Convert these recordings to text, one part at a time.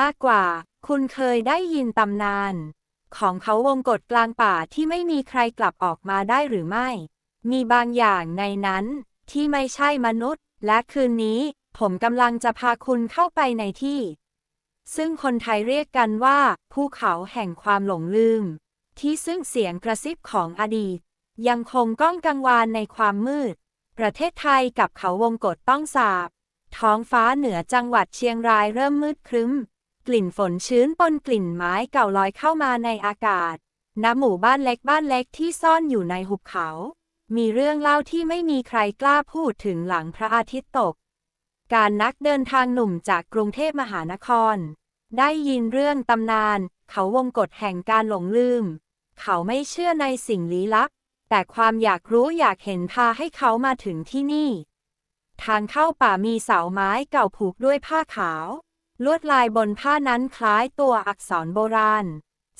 มากกว่า คุณเคยได้ยินตำนาน ของเขาวงกฏกลางป่าที่ไม่มีใครกลับออกมาได้หรือไม่ มีบางอย่างในนั้น ที่ไม่ใช่มนุษย์ และคืนนี้ ผมกำลังจะพาคุณเข้าไปในที่ ซึ่งคนไทยเรียกกันว่าภูเขาแห่งความหลงลืม ที่ซึ่งเสียงกระซิบของอดีต ยังคงก้องกังวานในความมืด ประเทศไทยกับเขาวงกฏต้องสาบท้องฟ้าเหนือจังหวัดเชียงรายเริ่มมืดครึ้ม กลิ่นฝนชื้นปนกลิ่นไม้เก่าลอยเข้ามาในอากาศ ณ หมู่บ้านเล็กบ้านเล็กที่ซ่อนอยู่ในหุบเขา มีเรื่องเล่าที่ไม่มีใครกล้าพูดถึงหลังพระอาทิตย์ตก การนักเดินทางหนุ่มจากกรุงเทพมหานคร ได้ยินเรื่องตำนาน เขาวงกฏแห่งการหลงลืม เขาไม่เชื่อในสิ่งลี้ลับ แต่ความอยากรู้อยากเห็นพาให้เขามาถึงที่นี่ ทางเข้าป่ามีเสาไม้เก่าผูกด้วยผ้าขาว ลวดลายบนผ้านั้นคล้ายตัวอักษรโบราณ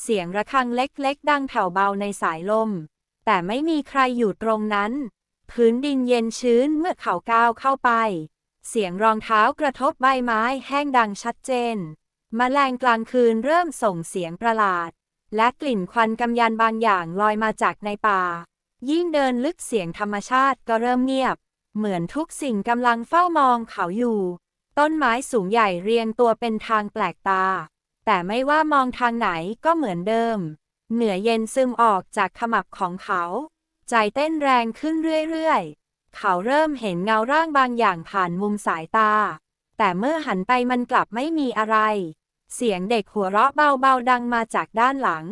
เสียงระฆังเล็กๆ ดังแผ่วเบาในสายลม แต่ไม่มีใครอยู่ตรงนั้น พื้นดินเย็นชื้นเมื่อเขาก้าวเข้าไป เสียงรองเท้ากระทบใบไม้แห้งดังชัดเจนมแมลงกลางคืนเริ่มส่งเสียงประหลาด และกลิ่นควันกำยันบางอย่างลอยมาจากในป่า ยิ่งเดินลึกเสียงธรรมชาติก็เริ่มเงียบ เหมือนทุกสิ่งกำลังเฝ้ามองเขาอยู่ ต้นไม้สูงใหญ่เรียงตัวเป็นทางแปลกตา แต่ไม่ว่ามองทางไหนก็เหมือนเดิม เหนือเย็นซึมออกจากขมับของเขา ใจเต้นแรงขึ้นเรื่อยๆ เขาเริ่มเห็นเงาร่างบางอย่างผ่านมุมสายตา แต่เมื่อหันไปมันกลับไม่มีอะไร เสียงเด็กหัวเราะเบาๆดังมาจากด้านหลัง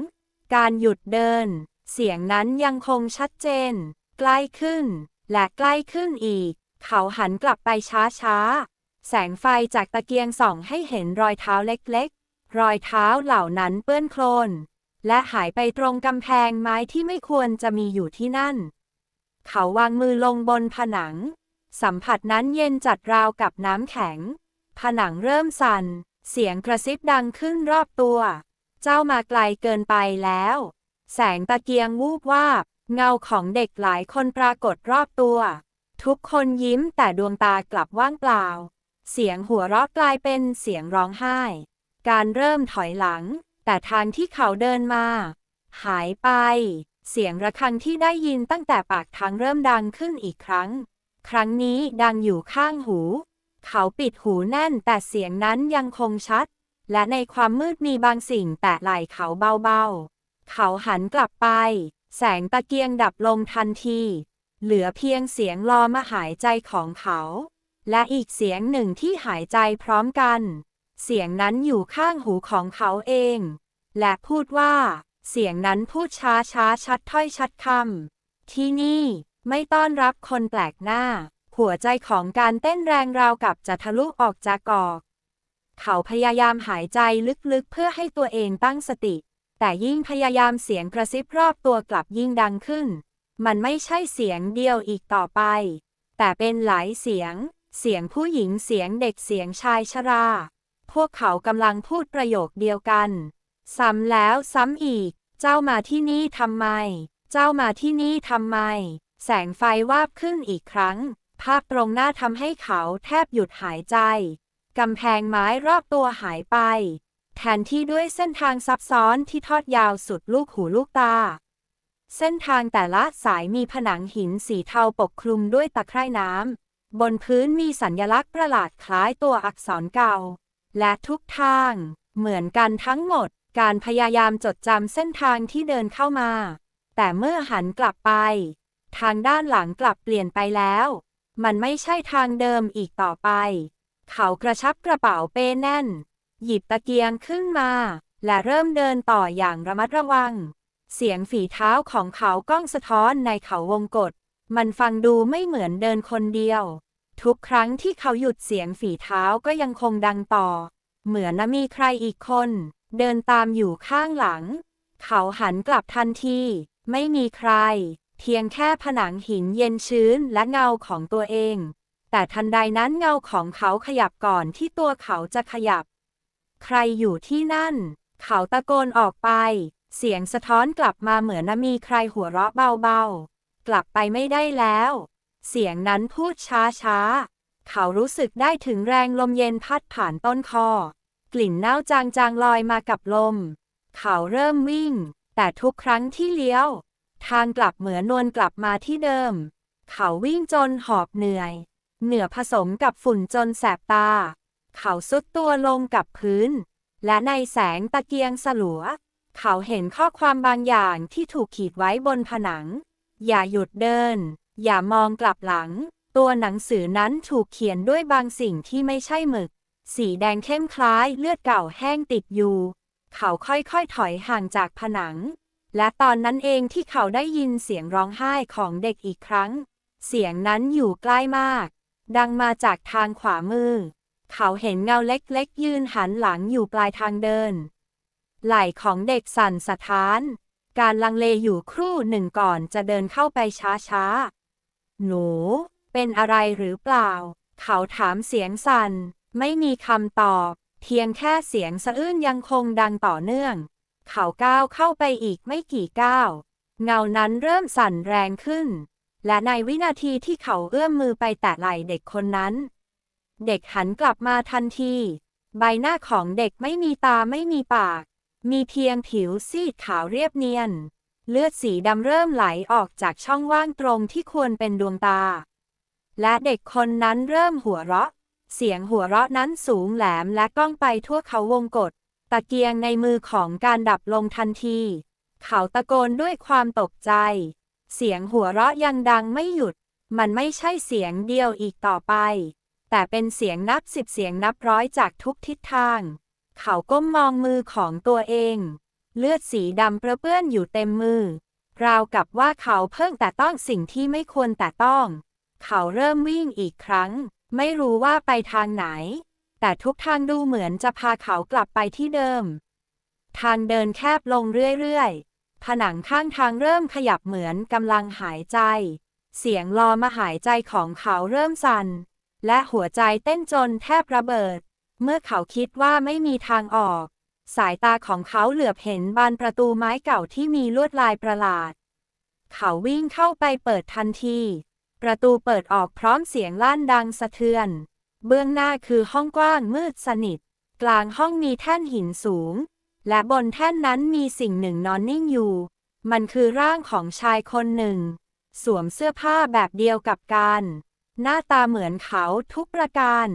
การหยุดเดิน เสียงนั้นยังคงชัดเจน ใกล้ขึ้น และใกล้ขึ้นอีก เขาหันกลับไปช้าๆ แสงไฟจากตะเกียงส่องให้เห็นรอยเท้าเล็กๆ รอยเท้าเหล่านั้นเปื้อนโคลน และหายไปตรงกำแพงไม้ที่ไม่ควรจะมีอยู่ที่นั่น เขาวางมือลงบนผนัง สัมผัสนั้นเย็นจัดราวกับน้ำแข็ง ผนังเริ่มสั่น เสียงกระซิบดังขึ้นรอบตัว เจ้ามาไกลเกินไปแล้ว แสงตะเกียงวูบวาบ เงาของเด็กหลายคนปรากฏรอบตัว ทุกคนยิ้มแต่ดวงตากลับว่างเปล่า เสียงหัวเราะกลายเป็นเสียงร้องไห้ การเริ่มถอยหลัง แต่ทางที่เขาเดินมา หายไป เสียงระฆังที่ได้ยินตั้งแต่ปากทางเริ่มดังขึ้นอีกครั้ง ครั้งนี้ดังอยู่ข้างหู เขาปิดหูแน่นแต่เสียงนั้นยังคงชัด และในความมืดมีบางสิ่งแตะไหล่เขาเบาๆ เขาหันกลับไป แสงตะเกียงดับลงทันที เหลือเพียงเสียงลอมาหายใจของเขา และอีกเสียงหนึ่งที่หายใจพร้อมกัน เสียงนั้นอยู่ข้างหูของเขาเอง และพูดว่า เสียงนั้นพูดช้าช้าชัดถ้อยชัดคำที่นี่ไม่ต้อนรับคนแปลกหน้า หัวใจของการเต้นแรงราวกับจะทะลุออกจากกอก เขาพยายามหายใจลึกๆเพื่อให้ตัวเองตั้งสติ แต่ยิ่งพยายามเสียงกระซิบรอบตัวกลับยิ่งดังขึ้น มันไม่ใช่เสียงเดียวอีกต่อไป แต่เป็นหลายเสียง เสียงผู้หญิงเสียงเด็กเสียงชายชรา พวกเขากำลังพูดประโยคเดียวกัน ซ้ำแล้วซ้ำอีก เจ้ามาที่นี่ทำไม เจ้ามาที่นี่ทำไม แสงไฟวาบขึ้นอีกครั้ง ภาพตรงหน้าทำให้เขาแทบหยุดหายใจกำแพงไม้รอบตัวหายไป แทนที่ด้วยเส้นทางซับซ้อนที่ทอดยาวสุดลูกหูลูกตา เส้นทางแต่ละสายมีผนังหินสีเทาปกคลุมด้วยตะไคร่น้ำ บนพื้นมีสัญลักษณ์ประหลาดคล้ายตัวอักษรเก่า และทุกทาง เหมือนกันทั้งหมด การพยายามจดจำเส้นทางที่เดินเข้ามา แต่เมื่อหันกลับไป ทางด้านหลังกลับเปลี่ยนไปแล้ว มันไม่ใช่ทางเดิมอีกต่อไป เขากระชับกระเป๋าเป้แน่น หยิบตะเกียงขึ้นมา และเริ่มเดินต่ออย่างระมัดระวัง เสียงฝีเท้าของเขาก้องสะท้อนในเขาวงกฏ มันฟังดูไม่เหมือนเดินคนเดียว ทุกครั้งที่เขาหยุดเสียงฝีเท้าก็ยังคงดังต่อ เหมือนมีใครอีกคน เดินตามอยู่ข้างหลัง เขาหันกลับทันที ไม่มีใคร เพียงแค่ผนังหินเย็นชื้นและเงาของตัวเอง แต่ทันใดนั้นเงาของเขาขยับก่อนที่ตัวเขาจะขยับ ใครอยู่ที่นั่น เขาตะโกนออกไป เสียงสะท้อนกลับมาเหมือนมีใครหัวเราะเบาๆ กลับไปไม่ได้แล้ว เสียงนั้นพูดช้าๆเขารู้สึกได้ถึงแรงลมเย็นพัดผ่านต้นคอ กลิ่นเน่าจางๆลอยมากับลม เขาเริ่มวิ่ง แต่ทุกครั้งที่เลี้ยว ทางกลับเหมือนนวลกลับมาที่เดิม เขาวิ่งจนหอบเหนื่อย เหนือผสมกับฝุ่นจนแสบตา เขาซุดตัวลงกับพื้น และในแสงตะเกียงสลัว เขาเห็นข้อความบางอย่างที่ถูกขีดไว้บนผนัง อย่าหยุดเดิน อย่ามองกลับหลัง ตัวหนังสือนั้นถูกเขียนด้วยบางสิ่งที่ไม่ใช่หมึก สีแดงเข้มคล้ายเลือดเก่าแห้งติดอยู่ เขาค่อยๆถอยห่างจากผนัง และตอนนั้นเองที่เขาได้ยินเสียงร้องไห้ของเด็กอีกครั้ง เสียงนั้นอยู่ใกล้มาก ดังมาจากทางขวามือ เขาเห็นเงาเล็กๆ ยืนหันหลังอยู่ปลายทางเดิน ไหล่ของเด็กสั่นสะท้าน การลังเลอยู่ครู่หนึ่งก่อนจะเดินเข้าไปช้าๆ หนู เป็นอะไรหรือเปล่า เขาถามเสียงสั่น ไม่มีคำตอบ เพียงแค่เสียงสะอื้นยังคงดังต่อเนื่อง เขาก้าวเข้าไปอีกไม่กี่ก้าว เงานั้นเริ่มสั่นแรงขึ้น และในวินาทีที่เขาเอื้อมมือไปแตะไหล่เด็กคนนั้น เด็กหันกลับมาทันที ใบหน้าของเด็กไม่มีตาไม่มีปาก มีเพียงผิวซีดขาวเรียบเนียน เลือดสีดำเริ่มไหลออกจากช่องว่างตรงที่ควรเป็นดวงตา และเด็กคนนั้นเริ่มหัวเราะ เสียงหัวเราะนั้นสูงแหลมและก้องไปทั่วเขาวงกฏตะเกียงในมือของการดับลงทันที เขาตะโกนด้วยความตกใจ เสียงหัวเราะยังดังไม่หยุด มันไม่ใช่เสียงเดียวอีกต่อไป แต่เป็นเสียงนับสิบเสียงนับร้อยจากทุกทิศทาง เขาก้มมองมือของตัวเอง เลือดสีดำเปื้อนอยู่เต็มมือ ราวกับว่าเขาเพิ่งแต่ต้องสิ่งที่ไม่ควรแต่ต้อง เขาเริ่มวิ่งอีกครั้ง ไม่รู้ว่าไปทางไหน แต่ทุกทางดูเหมือนจะพาเขากลับไปที่เดิม ทางเดินแคบลงเรื่อยๆ ผนังข้างทางเริ่มขยับเหมือนกำลังหายใจ เสียงรอมาหายใจของเขาเริ่มสั่น และหัวใจเต้นจนแทบระเบิด เมื่อเขาคิดว่าไม่มีทางออก สายตาของเขาเหลือบเห็นบานประตูไม้เก่าที่มีลวดลายประหลาด เขาวิ่งเข้าไปเปิดทันที ประตูเปิดออกพร้อมเสียงลั่นดังสะเทือน เบื้องหน้าคือห้องกว้างมืดสนิท กลางห้องมีแท่นหินสูง และบนแท่นนั้นมีสิ่งหนึ่งนอนนิ่งอยู่ มันคือร่างของชายคนหนึ่ง สวมเสื้อผ้าแบบเดียวกับการหน้าตาเหมือนเขาทุกประการ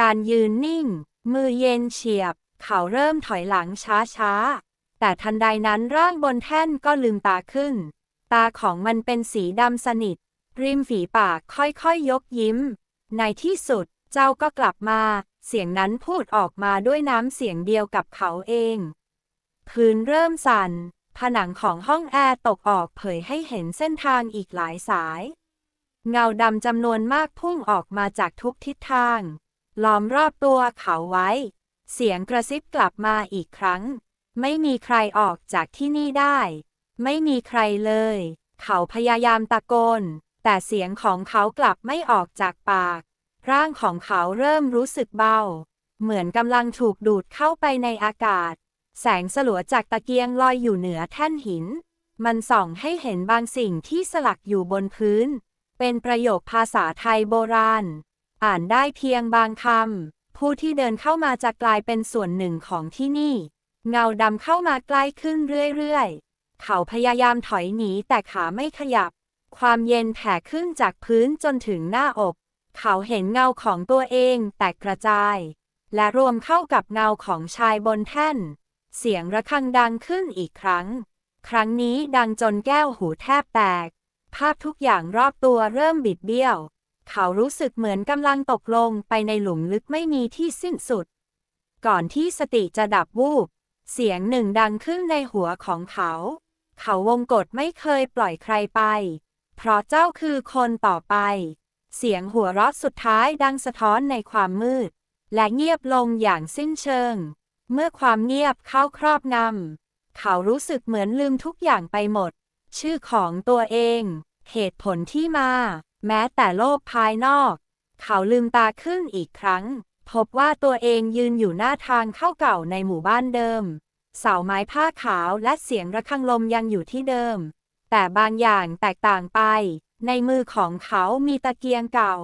การยืนนิ่ง มือเย็นเฉียบ เขาเริ่มถอยหลังช้าๆ แต่ทันใดนั้นร่างบนแท่นก็ลืมตาขึ้น ตาของมันเป็นสีดำสนิท ริมฝีปากค่อยๆยยกยิ้ม ในที่สุดเจ้าก็กลับมา เสียงนั้นพูดออกมาด้วยน้ำเสียงเดียวกับเขาเอง พื้นเริ่มสั่น ผนังของห้องแอร์ตกออกเผยให้เห็นเส้นทางอีกหลายสาย เงาดำจำนวนมากพุ่งออกมาจากทุกทิศทาง ล้อมรอบตัวเขาไว้ เสียงกระซิบกลับมาอีกครั้ง ไม่มีใครออกจากที่นี่ได้ ไม่มีใครเลย เขาพยายามตะโกน แต่เสียงของเขากลับไม่ออกจากปาก ร่างของเขาเริ่มรู้สึกเบา เหมือนกำลังถูกดูดเข้าไปในอากาศ แสงสลัวจากตะเกียงลอยอยู่เหนือแท่นหิน มันส่องให้เห็นบางสิ่งที่สลักอยู่บนพื้น เป็นประโยคภาษาไทยโบราณ อ่านได้เพียงบางคำ ผู้ที่เดินเข้ามาจะกลายเป็นส่วนหนึ่งของที่นี่ เงาดำเข้ามาใกล้ขึ้นเรื่อยๆ เขาพยายามถอยหนีแต่ขาไม่ขยับ ความเย็นแผ่ขึ้นจากพื้นจนถึงหน้าอก เขาเห็นเงาของตัวเองแตกกระจาย และรวมเข้ากับเงาของชายบนแท่น เสียงระฆังดังขึ้นอีกครั้ง ครั้งนี้ดังจนแก้วหูแทบแตก ภาพทุกอย่างรอบตัวเริ่มบิดเบี้ยว เขารู้สึกเหมือนกำลังตกลงไปในหลุมลึกไม่มีที่สิ้นสุด ก่อนที่สติจะดับวูบ เสียงหนึ่งดังขึ้นในหัวของเขา เขาวงกฏไม่เคยปล่อยใครไป เพราะเจ้าคือคนต่อไป เสียงหัวเราะสุดท้ายดังสะท้อนในความมืด และเงียบลงอย่างสิ้นเชิง เมื่อความเงียบเข้าครอบงำเขารู้สึกเหมือนลืมทุกอย่างไปหมด ชื่อของตัวเอง เหตุผลที่มา แม้แต่โลกภายนอก เขาลืมตาขึ้นอีกครั้ง พบว่าตัวเองยืนอยู่หน้าทางเข้าเก่าในหมู่บ้านเดิม เสาไม้ผ้าขาวและเสียงระฆังลมยังอยู่ที่เดิม แต่บางอย่างแตกต่างไป ในมือของเขามีตะเกียงเก่า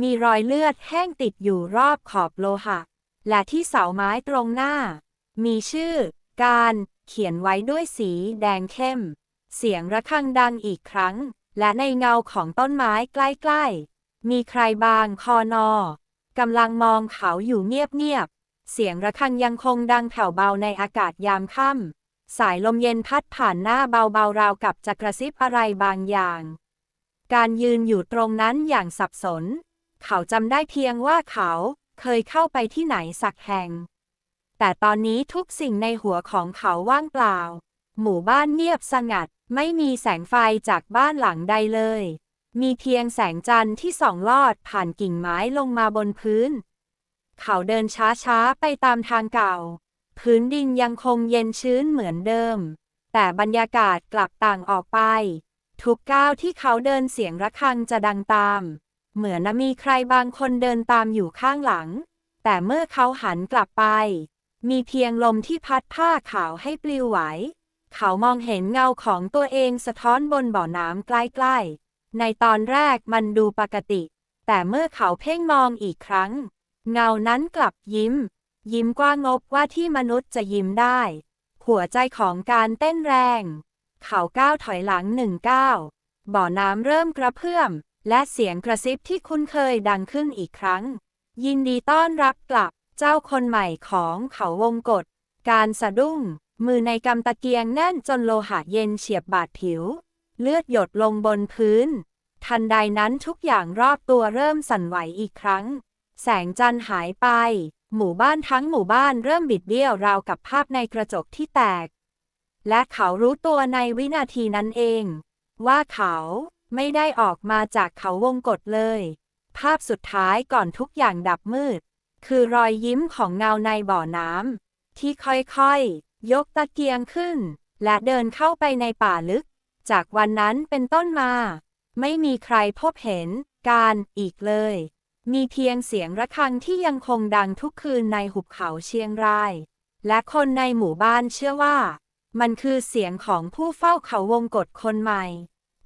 มีรอยเลือดแห้งติดอยู่รอบขอบโลหะ และที่เสาไม้ตรงหน้า มีชื่อ การเขียนไว้ด้วยสีแดงเข้ม เสียงระฆังดังอีกครั้ง และในเงาของต้นไม้ใกล้ๆ มีใครบางคอนอกำลังมองเขาอยู่เงียบๆ เสียงระฆังยังคงดังแผ่วเบาในอากาศยามค่ำ สายลมเย็นพัดผ่านหน้าเบาๆ ราวกับจะกระซิบอะไรบางอย่าง การยืนอยู่ตรงนั้นอย่างสับสน เขาจำได้เพียงว่าเขาเคยเข้าไปที่ไหนสักแห่ง แต่ตอนนี้ทุกสิ่งในหัวของเขาว่างเปล่า หมู่บ้านเงียบสงัด ไม่มีแสงไฟจากบ้านหลังใดเลย มีเพียงแสงจันทร์ที่ส่องลอดผ่านกิ่งไม้ลงมาบนพื้น เขาเดินช้าๆ ไปตามทางเก่า พื้นดินยังคงเย็นชื้นเหมือนเดิม แต่บรรยากาศกลับต่างออกไป ทุกก้าวที่เขาเดินเสียงระฆังจะดังตาม เหมือนมีใครบางคนเดินตามอยู่ข้างหลัง แต่เมื่อเขาหันกลับไป มีเพียงลมที่พัดผ้าขาวให้ปลิวไหว เขามองเห็นเงาของตัวเองสะท้อนบนบ่อน้ำใกล้ๆ ในตอนแรกมันดูปกติ แต่เมื่อเขาเพ่งมองอีกครั้ง เงานั้นกลับยิ้ม ยิ้มกว้างงบว่าที่มนุษย์จะยิ้มได้ หัวใจของการเต้นแรง เขาก้าวถอยหลังหนึ่งก้าวบ่อน้ำเริ่มกระเพื่อม และเสียงกระซิบที่คุ้นเคยดังขึ้นอีกครั้ง ยินดีต้อนรับกลับ เจ้าคนใหม่ของเขาวงกฏการสะดุ้ง มือในกำตะเกียงแน่นจนโลหะเย็นเฉียบบาดผิว เลือดหยดลงบนพื้น ทันใดนั้นทุกอย่างรอบตัวเริ่มสั่นไหวอีกครั้ง แสงจันทร์หายไป หมู่บ้านทั้งหมู่บ้านเริ่มบิดเบี้ยวราวกับภาพในกระจกที่แตก และเขารู้ตัวในวินาทีนั้นเอง ว่าเขาไม่ได้ออกมาจากเขาวงกฏเลย ภาพสุดท้ายก่อนทุกอย่างดับมืด คือรอยยิ้มของเงาในบ่อน้ำที่ค่อยๆ ยกตะเกียงขึ้น และเดินเข้าไปในป่าลึก จากวันนั้นเป็นต้นมา ไม่มีใครพบเห็นการอีกเลย มีเพียงเสียงระฆังที่ยังคงดังทุกคืนในหุบเขาเชียงราย และคนในหมู่บ้านเชื่อว่า มันคือเสียงของผู้เฝ้าเขาวงกฏคนใหม่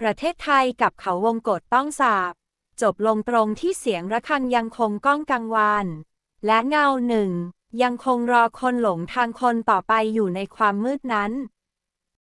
ประเทศไทยกับเขาวงกฏต้องสาบ จบลงตรงที่เสียงระฆังยังคงก้องกังวานและเงาหนึ่ง ยังคงรอคนหลงทางคนต่อไปอยู่ในความมืดนั้น